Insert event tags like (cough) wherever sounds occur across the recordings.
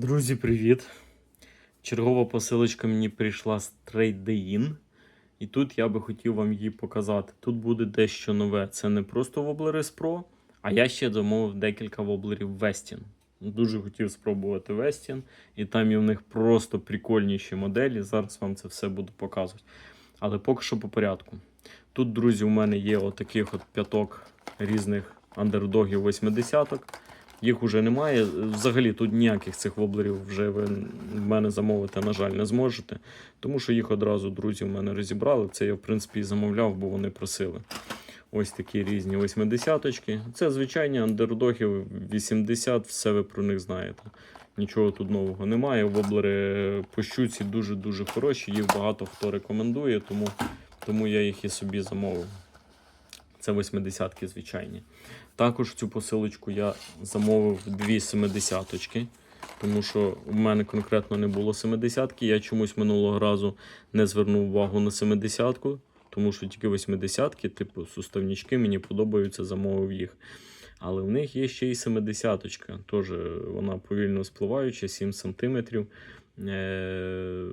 Друзі, привіт! Чергова посилочка мені прийшла з TradeIn. І тут я би хотів вам її показати. Тут буде дещо нове. Це не просто воблери з Pro, а я ще замовив декілька воблерів Westin. Дуже хотів спробувати Westin, і там є в них просто прикольніші моделі. Зараз вам це все буду показувати. Але поки що по порядку. Тут, друзі, у мене є отаких от п'яток різних андердогів 80-ок. Їх уже немає. Взагалі тут ніяких цих воблерів вже ви в мене замовити, на жаль, не зможете. Тому що їх одразу друзі в мене розібрали. Це я, в принципі, і замовляв, бо вони просили. Ось такі різні 80-очки. Це звичайні андердоги 80, все ви про них знаєте. Нічого тут нового немає. Воблери по щуці дуже-дуже хороші. Їх багато хто рекомендує, тому, тому я їх і собі замовив. Це 80-ки звичайні. Також цю посилочку я замовив дві 70-очки, тому що в мене конкретно не було 70-ки. Я чомусь минулого разу не звернув увагу на 70-ку, тому що тільки 80-ки, типу суставнічки, мені подобаються, замовив їх. Але в них є ще й 70-очка. Теж вона повільно спливаюча, 7 см. Е,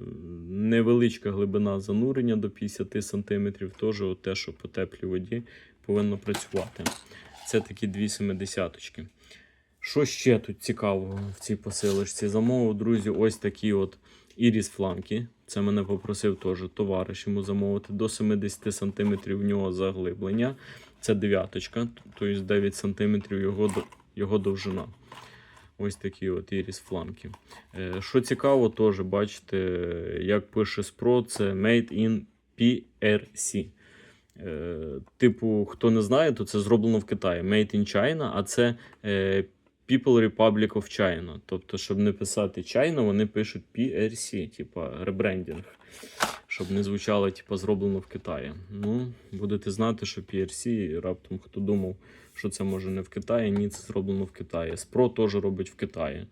невеличка глибина занурення до 50 см. Теж те, що по теплій воді повинно працювати. Це такі дві 70-очки. Що ще тут цікавого в цій посилочці? Замовив, друзі, ось такі от іріс фланки. Це мене попросив теж товариш йому замовити. До 70 см в нього заглиблення. Це дев'яточка, тобто 9 см його, його довжина. Ось такі от іріс фланки. Е, Що цікаво, теж бачите, як пише Спро, це Made in PRC. Е, Типу, хто не знає, то це зроблено в Китаї. Made in China, а це е, People Republic of China. Тобто, щоб не писати China, вони пишуть PRC, типа ребрендінг. Щоб не звучало, типа, зроблено в Китаї. Ну, будете знати, що PRC, і раптом хто думав, що це може не в Китаї, ні, це зроблено в Китаї. Спро теж робить в Китаї,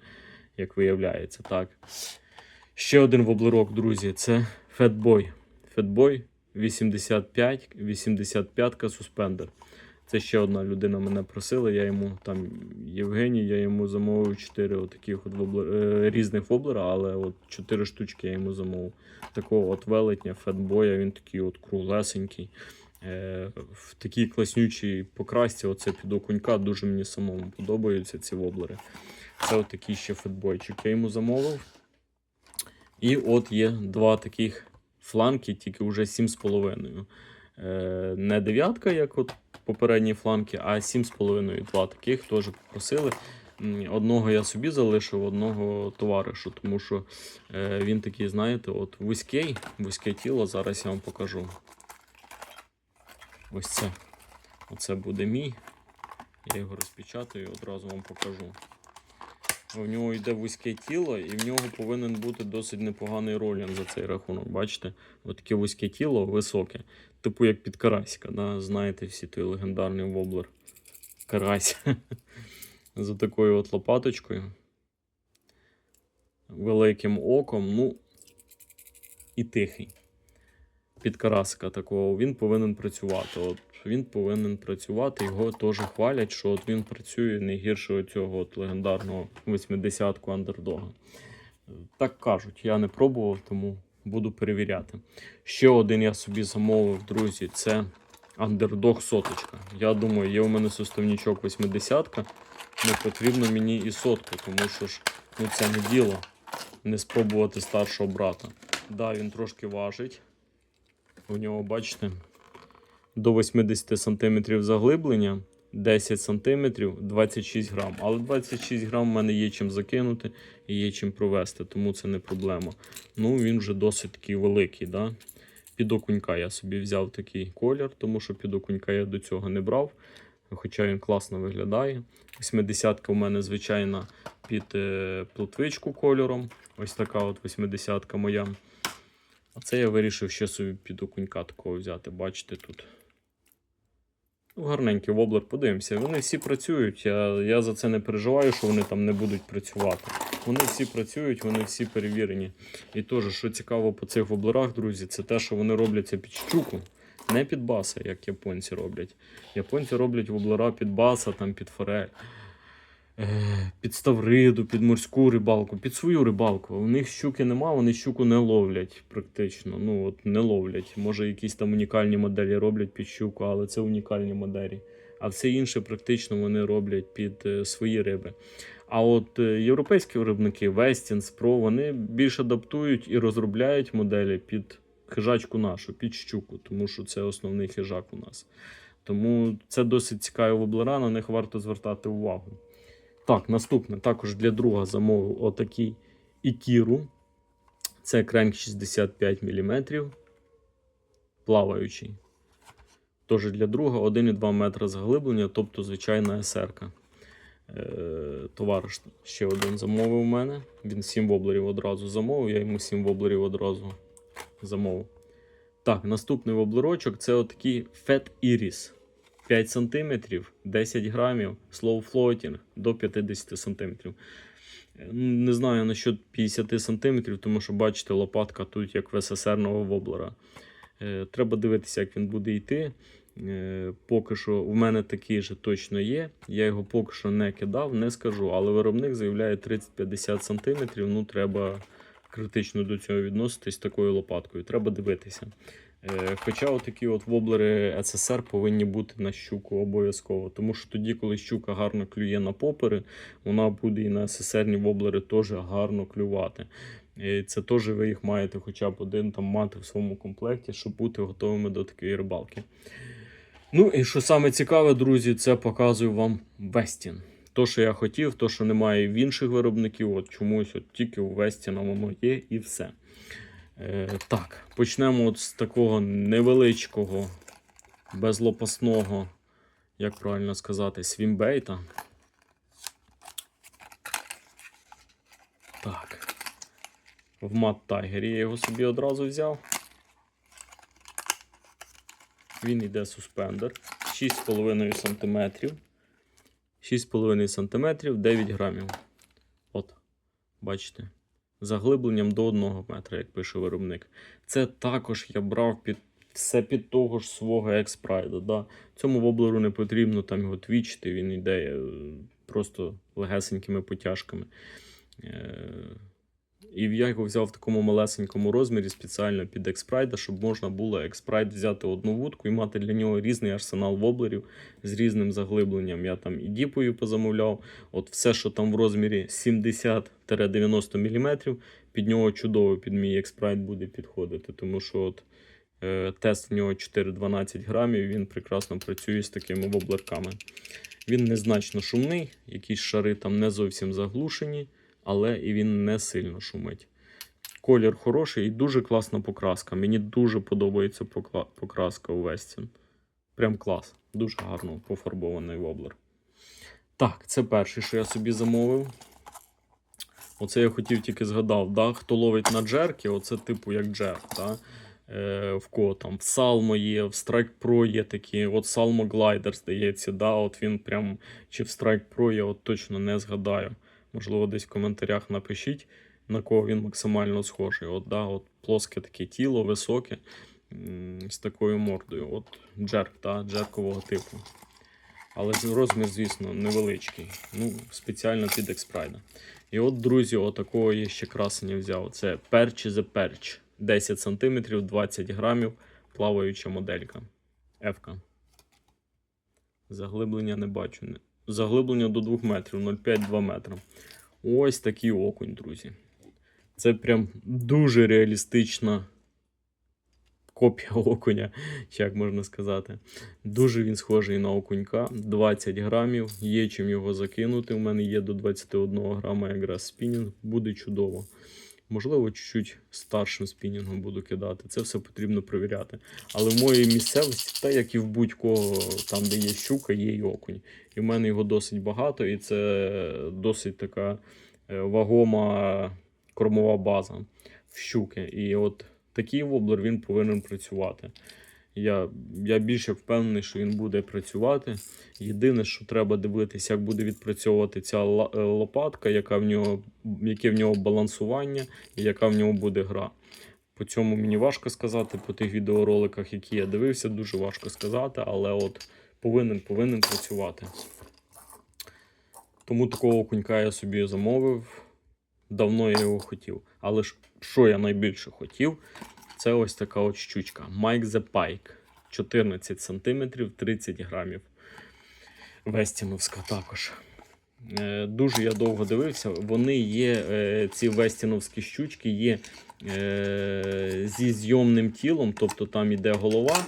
як виявляється, так. Ще один воблерок, друзі, це Fatboy. Fatboy 85, 85 суспендер. Це ще одна людина мене просила. Я йому там Євгеній, я йому замовив 4 отаких от воблер, е, різних воблера, але от 4 штучки я йому замовив. Такого от велетня, фетбоя, він такий от круглесенький. Е, в такій класнючій покрасці, оце під окунька, дуже мені самому подобаються ці воблери. Це от такий ще фетбойчик. Я йому замовив. І от є два таких фланки, тільки вже 7,5. Е, не дев'ятка, як от попередні фланки, а 7,5 два таких теж попросили. Одного я собі залишив, одного товаришу, тому що е, він такий, знаєте, от вузький, вузьке тіло. Зараз я вам покажу. Ось це. Оце буде мій. Я його розпечатаю і одразу вам покажу. У нього йде вузьке тіло, і в нього повинен бути досить непоганий ролінг за цей рахунок. Бачите? Ось таке вузьке тіло, високе. Типу як під карасика. Да? Знаєте всі той легендарний воблер. Карась. (laughs) За такою от лопаточкою. Великим оком. Ну, і тихий. Під карасика такого. Він повинен працювати. От він повинен працювати. Його теж хвалять, що от він працює не гірше цього легендарного 80-ку андердога. Так кажуть, я не пробував, тому буду перевіряти. Ще один я собі замовив, друзі, це андердог соточка. Я думаю, є у мене суставнічок 80-ка. Не потрібно мені і сотку, тому що ж ну, це не діло не спробувати старшого брата. Да, він трошки важить. У нього, бачите, до 80 см заглиблення, 10 см, 26 грам. Але 26 грам в мене є чим закинути і є чим провести, тому це не проблема. Ну, він вже досить такий великий. Да? Під окунька я собі взяв такий колір, тому що під окунька я до цього не брав. Хоча він класно виглядає. 80-ка у мене, звичайно, під е, плотвичку кольором. Ось така от 80-ка моя. А це я вирішив ще собі під окунька такого взяти. Бачите тут. Ну, гарненький воблер, подивимося. Вони всі працюють. Я, я за це не переживаю, що вони там не будуть працювати. Вони всі працюють, вони всі перевірені. І теж, що цікаво по цих воблерах, друзі, це те, що вони робляться під щуку, не під баса, як японці роблять. Японці роблять воблера під баса, там під форель. Е, під ставриду, під морську рибалку, під свою рибалку. У них щуки нема, вони щуку не ловлять практично. Ну от не ловлять. Може, якісь там унікальні моделі роблять під щуку, але це унікальні моделі. А все інше практично вони роблять під е, свої риби. А от е, європейські виробники Westin, Pro, вони більш адаптують і розробляють моделі під хижачку нашу, під щуку, тому що це основний хижак у нас. Тому це досить цікаві воблера, на них варто звертати увагу. Так, наступне також для друга замовив отакий Ікіру. Це кренк 65 мм. Плаваючий. Тож для друга 1,2 метра заглиблення, тобто звичайна СРК. Е, товариш ще один замовив у мене. Він 7 воблерів одразу замовив, я йому 7 воблерів одразу замовив. Так, наступний воблерочок це отакий Fat Iris. 5 см, 10 грамів, slow floating до 50 см. Не знаю насчет 50 см, тому що бачите, лопатка тут як в СССРного воблера. Е, Треба дивитися, як він буде йти. Е, Поки що в мене такий же точно є. Я його поки що не кидав, не скажу. Але виробник заявляє 30-50 см. Ну, треба критично до цього відноситись такою лопаткою. Треба дивитися. Е, Хоча отакі от воблери СССР повинні бути на щуку обов'язково. Тому що тоді, коли щука гарно клює на попери, вона буде і на СССРні воблери теж гарно клювати. І це теж ви їх маєте хоча б один там мати в своєму комплекті, щоб бути готовими до такої рибалки. Ну і що саме цікаве, друзі, це показую вам Вестін. То, що я хотів, то, що немає в інших виробників, от чомусь от тільки у Вестіна воно є і все. Е, так, почнемо от з такого невеличкого, безлопасного, як правильно сказати, свімбейта. Так. В мат тайгері я його собі одразу взяв. Він йде суспендер 6,5 см. 6,5 см 9 грамів. От, бачите заглибленням до 1 метра, як пише виробник. Це також я брав під все під того ж свого експрайда. Да? Цьому воблеру не потрібно там його твічити, він йде е, просто легесенькими потяжками. І я його взяв в такому малесенькому розмірі спеціально під експрайда, щоб можна було експрайд взяти одну вудку і мати для нього різний арсенал воблерів з різним заглибленням. Я там і діпою позамовляв. От все, що там в розмірі 70-90 мм, під нього чудово під мій експрайд буде підходити. Тому що от е, тест в нього 4-12 грамів, він прекрасно працює з такими воблерками. Він незначно шумний, якісь шари там не зовсім заглушені але і він не сильно шумить. Колір хороший і дуже класна покраска. Мені дуже подобається покраска у Westin. Прям клас. Дуже гарно пофарбований воблер. Так, це перший, що я собі замовив. Оце я хотів тільки згадав, да? хто ловить на джерки, оце типу як джерк. Да? Е, в кого там в Salmo є, в Strike Pro є такі. От Salmo Glider, здається, да? от він прям чи в Strike Pro я от точно не згадаю. Можливо, десь в коментарях напишіть, на кого він максимально схожий. От, да, от Плоске таке тіло, високе, з такою мордою. От Джерк, да, джеркового типу. Але розмір, звісно, невеличкий. Ну, Спеціально під експрайда. І от, друзі, отакого я ще красення взяв. Це Perch the Perch. 10 см, 20 грамів, плаваюча моделька. F-ка. Заглиблення не бачу. Заглиблення до 2 метрів, 0,5-2 метра. Ось такий окунь, друзі. Це прям дуже реалістична копія окуня, як можна сказати. Дуже він схожий на окунька. 20 грамів. Є чим його закинути. У мене є до 21 грама якраз спінінг. Буде чудово. Можливо, чуть-чуть старшим спінінгом буду кидати. Це все потрібно перевіряти. Але в моїй місцевості, та як і в будь-кого, там, де є щука, є й окунь. І в мене його досить багато, і це досить така е, вагома кормова база в щуки. І от такий воблер він повинен працювати. Я я більше впевнений, що він буде працювати. Єдине, що треба дивитися, як буде відпрацьовувати ця е, лопатка, яка в нього, яке в нього балансування і яка в нього буде гра. По цьому мені важко сказати, по тих відеороликах, які я дивився, дуже важко сказати, але от повинен повинен працювати. Тому такого окунька я собі замовив. Давно я його хотів. Але ж що я найбільше хотів, це ось така от щучка. Mike the Pike. 14 см, 30 грамів. Вестіновська також. Е, Дуже я довго дивився. Вони є, е, ці вестіновські щучки є е, зі зйомним тілом, тобто там іде голова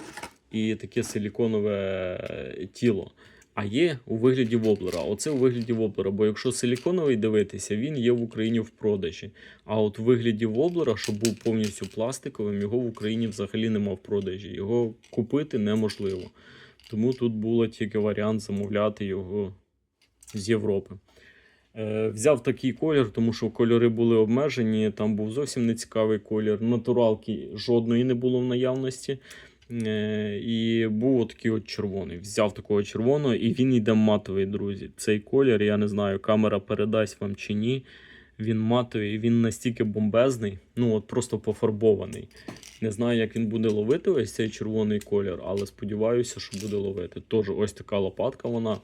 і таке силіконове тіло. А є у вигляді воблера. Оце у вигляді воблера. Бо якщо силіконовий дивитися, він є в Україні в продажі. А от у вигляді воблера, щоб був повністю пластиковим, його в Україні взагалі нема в продажі. Його купити неможливо. Тому тут було тільки варіант замовляти його з Європи. Е, взяв такий колір, тому що кольори були обмежені. Там був зовсім нецікавий колір. Натуралки жодної не було в наявності. Е, і був отакий от червоний. Взяв такого червоного, і він йде матовий, друзі. Цей колір, я не знаю, камера передасть вам чи ні. Він матовий, він настільки бомбезний, ну от просто пофарбований. Не знаю, як він буде ловити ось цей червоний колір, але сподіваюся, що буде ловити. Тож ось така лопатка, вона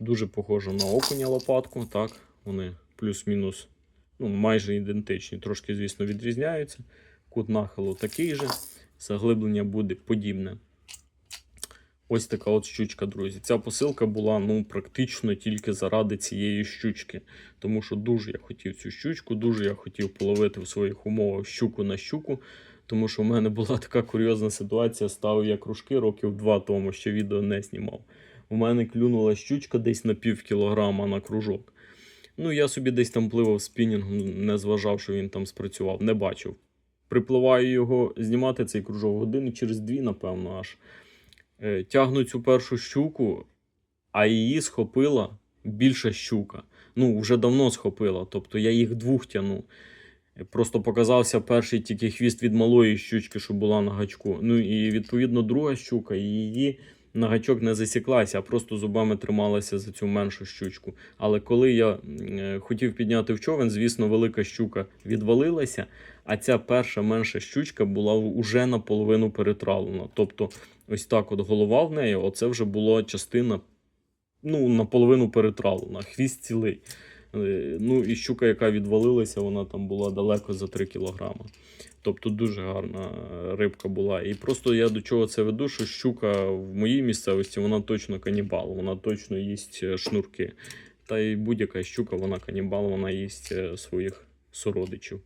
дуже похожа на окуня лопатку. Так, вони плюс-мінус ну, майже ідентичні. Трошки, звісно, відрізняються. Кут нахилу такий же, заглиблення буде подібне. Ось така от щучка, друзі. Ця посилка була ну, практично тільки заради цієї щучки. Тому що дуже я хотів цю щучку, дуже я хотів половити в своїх умовах щуку на щуку. Тому що в мене була така курйозна ситуація. Ставив я кружки років два тому, ще відео не знімав. У мене клюнула щучка десь на пів кілограма на кружок. Ну, я собі десь там пливав спінінгом, не зважав, що він там спрацював, не бачив. Припливаю його знімати цей кружок години через дві, напевно, аж. Е, Тягну цю першу щуку, а її схопила більша щука. Ну, вже давно схопила, тобто я їх двох тяну. Просто показався перший тільки хвіст від малої щучки, що була на гачку. Ну і відповідно друга щука, і її на гачок не засіклася, а просто зубами трималася за цю меншу щучку. Але коли я е, хотів підняти в човен, звісно, велика щука відвалилася, а ця перша менша щучка була уже наполовину перетравлена. Тобто, ось так от голова в неї, оце вже була частина ну, наполовину перетравлена, хвіст цілий. Е, Ну і щука, яка відвалилася, вона там була далеко за 3 кілограма. Тобто дуже гарна е, рибка була. І просто я до чого це веду, що щука в моїй місцевості вона точно канібал, вона точно їсть е, шнурки. Та й будь-яка щука, вона канібал, вона їсть своїх сородичів.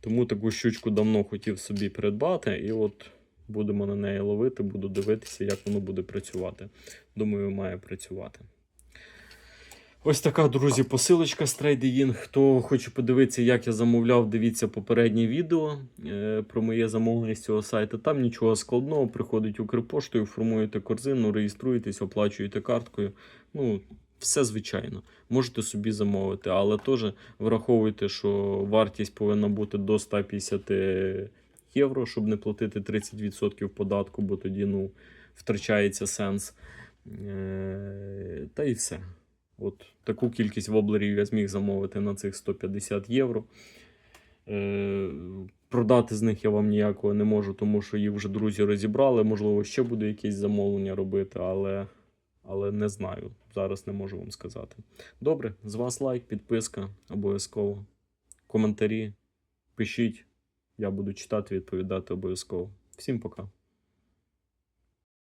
Тому таку щучку давно хотів собі придбати, і от будемо на неї ловити, буду дивитися, як воно буде працювати. Думаю, має працювати. Ось така, друзі, посилочка з TradeIn. Хто хоче подивитися, як я замовляв, дивіться попереднє відео е, про моє замовлення з цього сайту. Там нічого складного, приходить Укрпоштою, формуєте корзину, реєструєтесь, оплачуєте карткою. Ну, все звичайно. Можете собі замовити, але теж враховуйте, що вартість повинна бути до 150 євро, щоб не платити 30% податку, бо тоді ну, втрачається сенс. Е, Та і все. От таку кількість воблерів я зміг замовити на цих 150 євро. Е, продати з них я вам ніякого не можу, тому що їх вже друзі розібрали. Можливо, ще буду якісь замовлення робити, але, але не знаю. Зараз не можу вам сказати. Добре, з вас лайк, підписка обов'язково. Коментарі пишіть. Я буду читати, відповідати обов'язково. Всім пока.